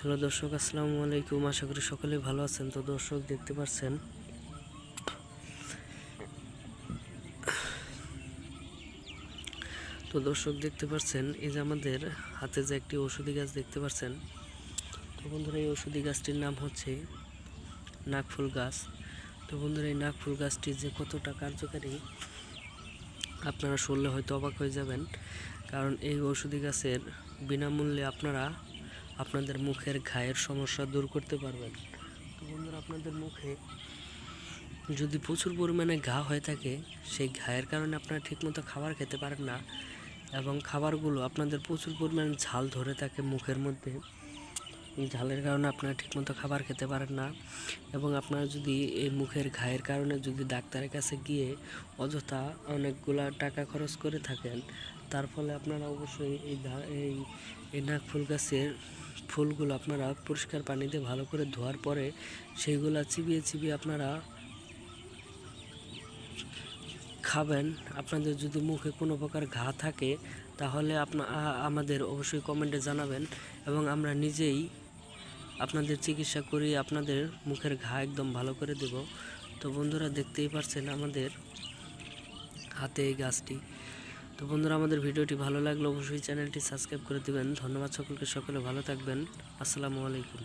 Hello দর্শক, আসসালামু আলাইকুম। আশা করি সকলে ভালো আছেন। তো দর্শক, দেখতে পাচ্ছেন? তো দর্শক, দেখতে পাচ্ছেন, এই যে আমাদের হাতে যে একটি ওষুধি গাছ দেখতে পাচ্ছেন। তো বন্ধুরা, এই ওষুধি গাছটির নাম হচ্ছে নাকফুল গাছ। তো বন্ধুরা, এই নাকফুল গাছটি যে কতটা কার্যকারী, আপনারা শুনলে হয়তো অবাক হয়ে যাবেন। কারণ এই ওষুধি গাছের বিনামূল্যে আপনারা আপনাদের মুখের ঘায়ের সমস্যা দূর করতে পারবেন। তো বন্ধুরা, আপনাদের মুখে যদি প্রচুর পরিমাণে ঘা হয়ে থাকে, সেই ঘায়ের কারণে আপনারা ঠিকমতো খাবার খেতে পারেন না এবং খাবারগুলো আপনাদের প্রচুর পরিমাণে ঝাল ধরে থাকে মুখের মধ্যে। ঝালের কারণে আপনারা ঠিকমতো খাবার খেতে পারেন না এবং আপনারা যদি এই মুখের ঘায়ের কারণে যদি ডাক্তারের কাছে গিয়ে অযথা অনেকগুলা টাকা খরচ করে থাকেন, তার ফলে আপনারা অবশ্যই এই এই এই নাক ফুল গাছের ফুলগুলো আপনারা পরিষ্কার পানিতে ভালো করে ধোয়ার পরে সেইগুলা চিবিয়ে চিবিয়ে আপনারা খাবেন। আপনাদের যদি মুখে কোনো প্রকার ঘা থাকে, তাহলে আপনা আমাদের অবশ্যই কমেন্টে জানাবেন এবং আমরা নিজেই আপনাদের চিকিৎসা করি আপনাদের মুখের ঘা একদম ভালো করে দেব। তো বন্ধুরা দেখতেই পারছেন আমাদের হাতে এই গাছটি। তো বন্ধুরা আমাদের ভিডিওটি ভালো লাগলে অবশ্যই চ্যানেলটি সাবস্ক্রাইব করে দেবেন। ধন্যবাদ সকলকে, সকলে ভালো থাকবেন। আসসালামু আলাইকুম।